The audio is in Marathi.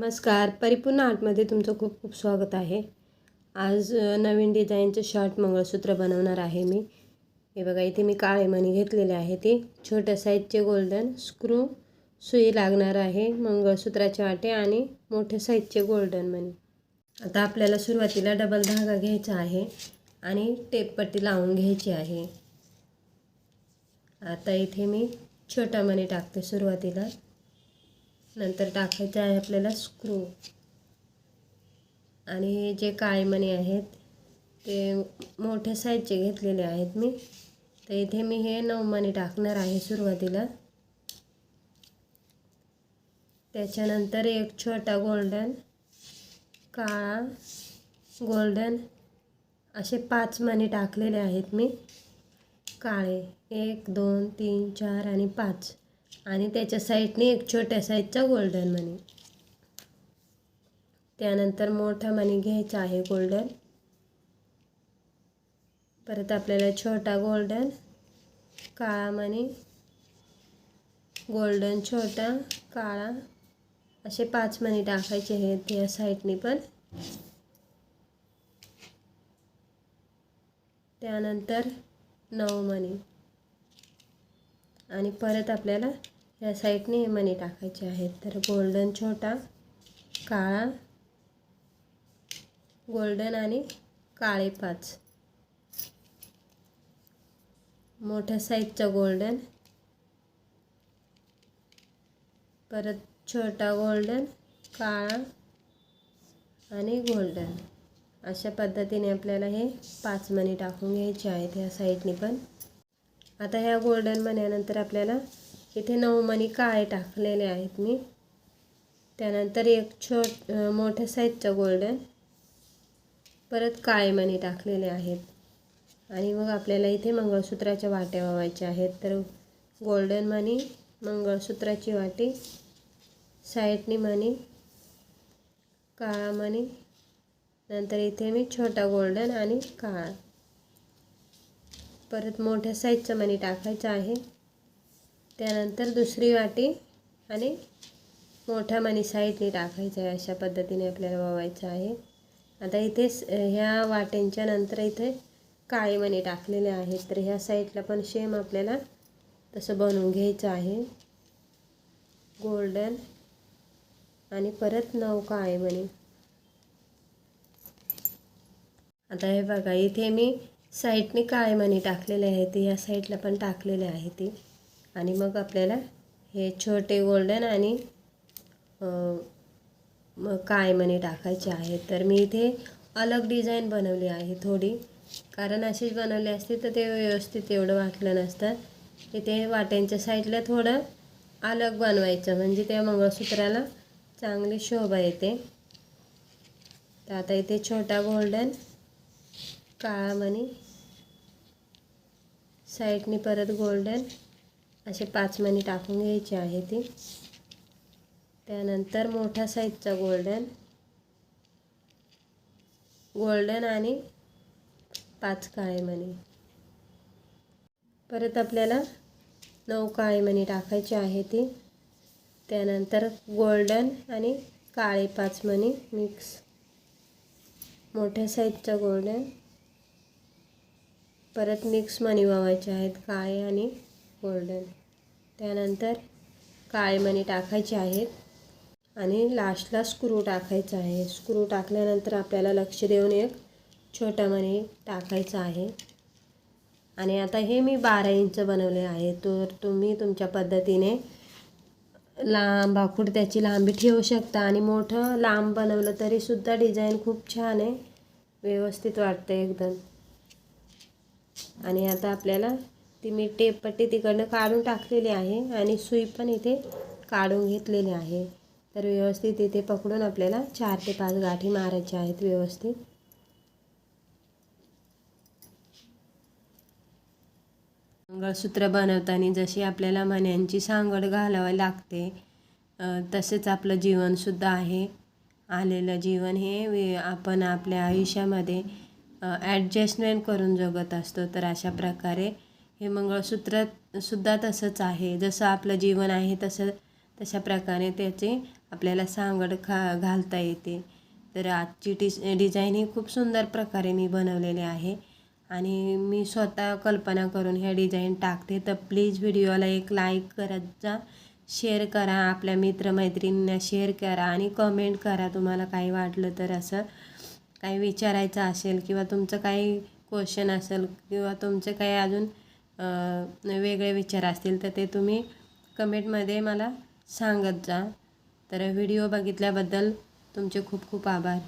नमस्कार. परिपूर्ण आर्टमध्ये तुमचं खूप खूप स्वागत आहे. आज नवीन डिझाईनचं शॉर्ट मंगळसूत्र बनवणार आहे मी. हे बघा इथे मी काळे मणी घेतलेले आहे ते. छोट्या साईजचे गोल्डन स्क्रू सुई लागणार आहे मंगळसूत्राचे वाटे आणि मोठ्या साईजचे गोल्डन मणी. आता आपल्याला सुरुवातीला डबल धागा घ्यायचा आहे आणि टेपपट्टी लावून घ्यायची आहे. आता इथे मी छोटा मणी टाकते सुरुवातीला. नंतर टाकायचं आहे आपल्याला स्क्रू आणि हे जे काळेमणी आहेत ते मोठ्या साईजचे घेतलेले आहेत मी. तर इथे मी हे नऊ टाकणार आहे सुरुवातीला. त्याच्यानंतर एक छोटा गोल्डन काळा गोल्डन असे पाच मणी टाकलेले आहेत मी. काळे एक दोन तीन चार आणि पाच. आणि त्याच्या साईडने एक छोट्या साईजचा गोल्डन मनी. त्यानंतर मोठा मनी घ्यायचा आहे गोल्डन. परत आपल्याला छोटा गोल्डन काळा मनी गोल्डन छोटा काळा असे पाच मनी टाकायचे आहेत या साईडने पण. त्यानंतर नऊ मनी. आणि परत आपल्याला या साईडने हे मणी टाकायचे आहेत. तर गोल्डन छोटा काळा गोल्डन आणि काळे पाच. मोठ्या साईजचा गोल्डन परत छोटा गोल्डन काळा आणि गोल्डन अशा पद्धतीने आपल्याला हे पाच मणी टाकून घ्यायचे आहेत ह्या साईडने पण. आता ह्या गोल्डन मण्यानंतर आपल्याला इथे नऊ मणी काळे टाकलेले आहेत मी. त्यानंतर एक छोट मोठ्या साईजचं गोल्डन परत काळे मणी टाकलेले आहेत. आणि मग आपल्याला इथे मंगळसूत्राच्या वाट्या वावायच्या आहेत. तर गोल्डन मणी मंगळसूत्राची वाटी साईडनी मणी काळा मणी नंतर इथे मी छोटा गोल्डन आणि काळा. परत मोठ्या साईजचं मणी टाकायचं आहे. त्यानंतर दुसरी वाटी आणि मोठ्या मणी साईडने टाकायचं आहे अशा पद्धतीने आपल्याला वावायचं आहे. आता इथे ह्या वाट्यांच्या नंतर इथे काळे मणी टाकलेले आहेत. तर ह्या साईडला पण सेम आपल्याला तसं बनवून घ्यायचं आहे. गोल्डन आणि परत नऊ काळे मणी. आता हे बघा इथे मी साईडने काळे मणी टाकलेले आहेत या साईडला पण टाकलेले आहे ते. आणि मग आपल्याला हे छोटे गोल्डन आणि मग काळे मणी टाकायचे आहेत तर मी इथे अलग डिझाईन बनवली आहे थोडी. कारण अशीच बनवली असती तर ते व्यवस्थित एवढं वाटलं नसतं. इथे वाट्यांच्या साईडला थोडं अलग बनवायचं. म्हणजे त्या मंगळसूत्राला चांगली शोभा येते. तर आता इथे छोटा गोल्डन काळा मणी परत गोल्डन असे पाच मणी टाकून घ्यायचे आहे ती. त्यानंतर मोठ्या साईजचा गोल्डन गोल्डन आणि पाच काळे मणी परत आपल्याला नऊ काळे मणी टाकायचे आहे ती. त्यानंतर गोल्डन आणि काळे पाच मणी मिक्स मोठ्या साईजचा गोल्डन परत मिक्स मणी वावायचे आहेत काळे आणि गोल्डन. त्यानंतर काळे मणी टाकायचे आहेत आणि लास्टला स्क्रू टाकायचा आहे. स्क्रू टाकल्यानंतर आपल्याला लक्ष देऊन एक छोटा मणी टाकायचा आहे. आणि आता हे मी बारा इंच बनवले आहे. तर तुम्ही तुमच्या पद्धतीने लांब आखूड त्याची लांबी ठेवू शकता आणि मोठं लांब बनवलं तरीसुद्धा डिझाईन खूप छान आहे. व्यवस्थित वाटतं एकदम. आणि आता आपल्याला ती मी टेपपट्टी तिकडनं काढून टाकलेली आहे आणि सुई पण इथे काढून घेतलेली आहे. तर व्यवस्थित इथे पकडून आपल्याला चार ते पाच गाठी मारायच्या आहेत व्यवस्थित. मंगळसूत्र बनवताना जशी आपल्याला मण्यांची सांगड घालावी लागते तसेच आपलं जीवनसुद्धा आहे. आलेलं जीवन हे आपण आपल्या आयुष्यामध्ये ॲडजस्टमेंट करून जगत असतो. तर अशा प्रकारे हे मंगळसूत्र सुद्धा तसंच आहे. जसं आपलं जीवन आहे तसं तशा प्रकारे त्याची आपल्याला सांगड खा घालता येते. तर आजची डिस डिझाईन ही खूप सुंदर प्रकारे मी बनवलेली आहे. आणि मी स्वतः कल्पना करून ह्या डिझाईन टाकते. तर प्लीज व्हिडिओला एक लाईक करत जा. शेअर करा. आपल्या मित्रमैत्रिणींना शेअर करा. आणि कमेंट करा. तुम्हाला काही वाटलं तर असं काही विचारायचं असेल किंवा तुमचं काही क्वेश्चन असेल किंवा तुमचे काही अजून वेगळे विचार असतील तर ते तुम्ही कमेंटमध्ये मला सांगत जा. तर व्हिडिओ बघितल्याबद्दल तुमचे खूप खूप आभार.